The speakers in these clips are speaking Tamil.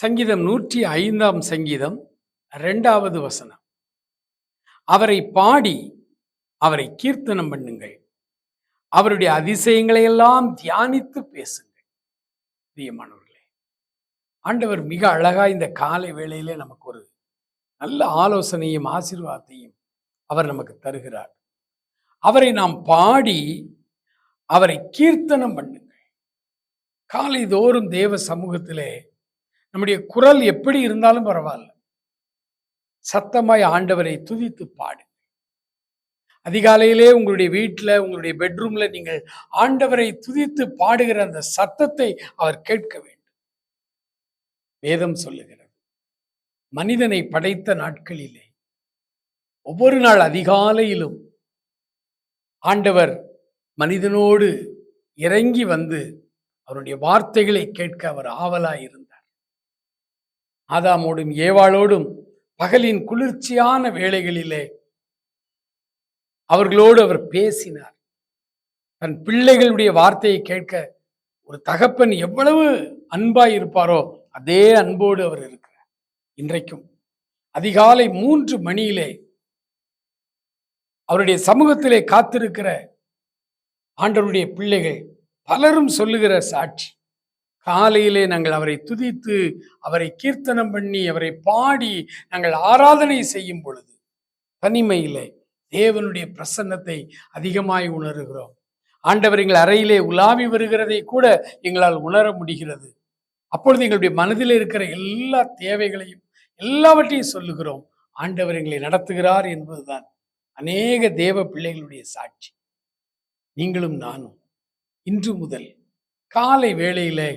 சங்கீதம் நூற்றி ஐந்தாம் சங்கீதம் ரெண்டாவது வசனம். அவரை பாடி அவரை கீர்த்தனம் பண்ணுங்கள். அவருடைய அதிசயங்களை எல்லாம் தியானித்து பேசுங்கள். பிரியமானவர்களே ஆண்டவர் மிக அழகா இந்த காலை வேளையிலே நமக்கு ஒரு நல்ல ஆலோசனையும் ஆசீர்வாதத்தையும் அவர் நமக்கு தருகிறார். அவரை நாம் பாடி அவரை கீர்த்தனம் பண்ணுங்கள். காலை தோறும் தேவ சமூகத்திலே நம்முடைய குரல் எப்படி இருந்தாலும் பரவாயில்ல. சத்தமாய் ஆண்டவரை துதித்து பாடு. அதிகாலையிலே உங்களுடைய வீட்டில் உங்களுடைய பெட்ரூம்ல நீங்கள் ஆண்டவரை துதித்து பாடுகிற அந்த சத்தத்தை அவர் கேட்க வேண்டும். வேதம் சொல்லுகிறது மனிதனை படைத்த நாட்களிலே ஒவ்வொரு நாள் அதிகாலையிலும் ஆண்டவர் மனிதனோடு இறங்கி வந்து அவருடைய வார்த்தைகளை கேட்க அவர் ஆவலாயிருந்தார். ஆதாமோடும் ஏவாளோடும் பகலின் குளிர்ச்சியான வேளைகளிலே அவர்களோடு அவர் பேசினார். தன் பிள்ளைகளுடைய வார்த்தையை கேட்க ஒரு தகப்பன் எவ்வளவு அன்பாய் இருப்பாரோ அதே அன்போடு அவர் இருக்கிறார். இன்றைக்கும் அதிகாலை மூன்று மணியிலே அவருடைய சமூகத்திலே காத்திருக்கிற ஆண்டவருடைய பிள்ளைகள் பலரும் சொல்லுகிற சாட்சி காலையிலே நாங்கள் அவரை துதித்து அவரை கீர்த்தனம் பண்ணி அவரை பாடி நாங்கள் ஆராதனை செய்யும் பொழுது தனிமையிலே தேவனுடைய பிரசன்னத்தை அதிகமாய் உணர்கிறோம். ஆண்டவர் எங்கள் அறையிலே உலாவி வருகிறதை கூட எங்களால் உணர முடிகிறது. அப்பொழுது எங்களுடைய மனதில் இருக்கிற எல்லா தேவைகளையும் எல்லாவற்றையும் சொல்லுகிறோம். ஆண்டவர் எங்களை நடத்துகிறார் என்பதுதான் அநேக தேவ பிள்ளைகளுடைய சாட்சி. நீங்களும் நானும் இன்று முதல் காலை வேளையிலே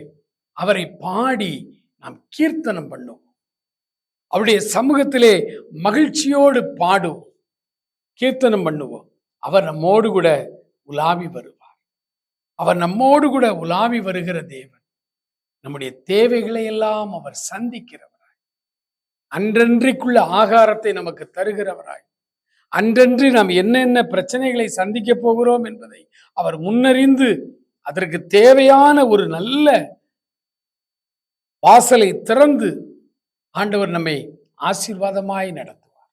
அவரை பாடி நாம் கீர்த்தனம் பண்ணுவோம். அவருடைய சமூகத்திலே மகிழ்ச்சியோடு பாடும் கீர்த்தனம் பண்ணுவோம். அவர் நம்மோடு கூட உலாவி வருவார். அவர் நம்மோடு கூட உலாவி வருகிற தேவன். நம்முடைய தேவைகளை எல்லாம் அவர் சந்திக்கிறவராய். அன்றன்றைக்குள்ள ஆகாரத்தை நமக்கு தருகிறவராய். அன்றன்று நாம் என்னென்ன பிரச்சனைகளை சந்திக்க போகிறோம் என்பதை அவர் முன்னறிந்து அதற்கு தேவையான ஒரு நல்ல வாசலை திறந்து ஆண்டவர் நம்மை ஆசீர்வாதமாய் நடத்துவார்.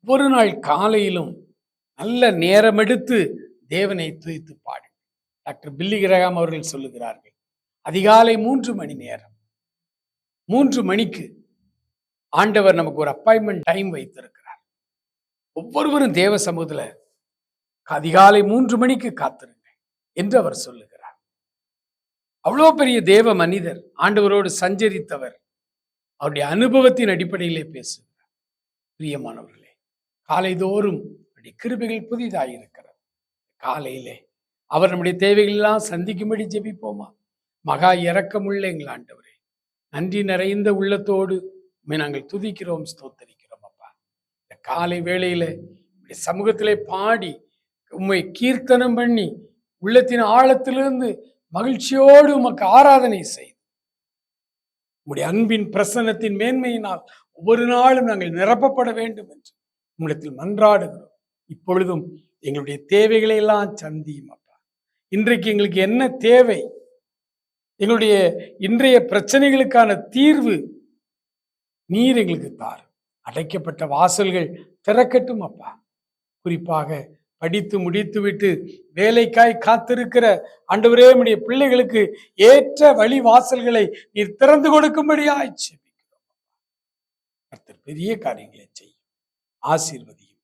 ஒவ்வொரு நாள் காலையிலும் நல்ல நேரம் எடுத்து தேவனை துதித்து பாடு. டாக்டர் பில்லி கிரகாம் அவர்கள் சொல்லுகிறார்கள் அதிகாலை மூன்று மணி நேரம். மூன்று மணிக்கு ஆண்டவர் நமக்கு ஒரு அப்பாயின்மெண்ட் டைம் வைத்திருக்கிறார். ஒவ்வொருவரும் தேவ சமூகத்தில் அதிகாலை மூன்று மணிக்கு காத்திருங்க என்று அவர் சொல்லுகிறார். அவ்வளோ பெரிய தேவ மனிதர் ஆண்டவரோடு சஞ்சரித்தவர். அவருடைய அனுபவத்தின் அடிப்படையிலே பேசுகிறார். பிரியமானவர்களே காலைதோறும் அவருடைய கிருபைகள் புதிதாயிருக்கிறது. காலையிலே அவர் நம்முடைய தேவைகள் எல்லாம் சந்திக்கும்படி ஜெபிப்போமா? மகா இறக்கமுள்ள எங்கள் ஆண்டவரே நன்றி நிறைந்த உள்ளத்தோடு உம்மை நாங்கள் துதிக்கிறோம் ஸ்தோத்தரிக்கிறோம் அப்பா. இந்த காலை வேளையில இப்படி சமூகத்திலே பாடி உம்மை கீர்த்தனம் பண்ணி உள்ளத்தின் ஆழத்திலிருந்து மகிழ்ச்சியோடு உமக்கு ஆராதனை செய்து. உங்களுடைய அன்பின் பிரசன்னத்தின் மேன்மையினால் ஒவ்வொரு நாளும் நாங்கள் நிரப்பப்பட வேண்டும் என்று உங்களிடத்தில் மன்றாடுகிறோம். இப்பொழுதும் எங்களுடைய தேவைகளை எல்லாம் சந்தியும் அப்பா. இன்றைக்கு எங்களுக்கு என்ன தேவை? எங்களுடைய இன்றைய பிரச்சனைகளுக்கான தீர்வு நீர் எங்களுக்கு தார் அடைக்கப்பட்ட வாசல்கள் திறக்கட்டும் அப்பா. குறிப்பாக படித்து முடித்துவிட்டு வேலைக்காய் காத்திருக்கிற அண்டவரே நம்முடைய பிள்ளைகளுக்கு ஏற்ற வழி வாசல்களை நீர் திறந்து கொடுக்கும்படியாய் செபிக்கிறோம். கர்த்தர் பெரிய காரியங்களை செய்யும். ஆசீர்வதியும்.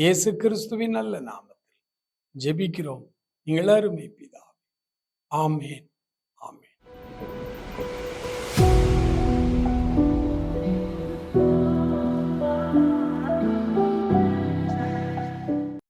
இயேசு கிறிஸ்துவின் நல்ல நாமத்தில் ஜெபிக்கிறோம். நீங்கள் அருமை பிதா ஆமேன்.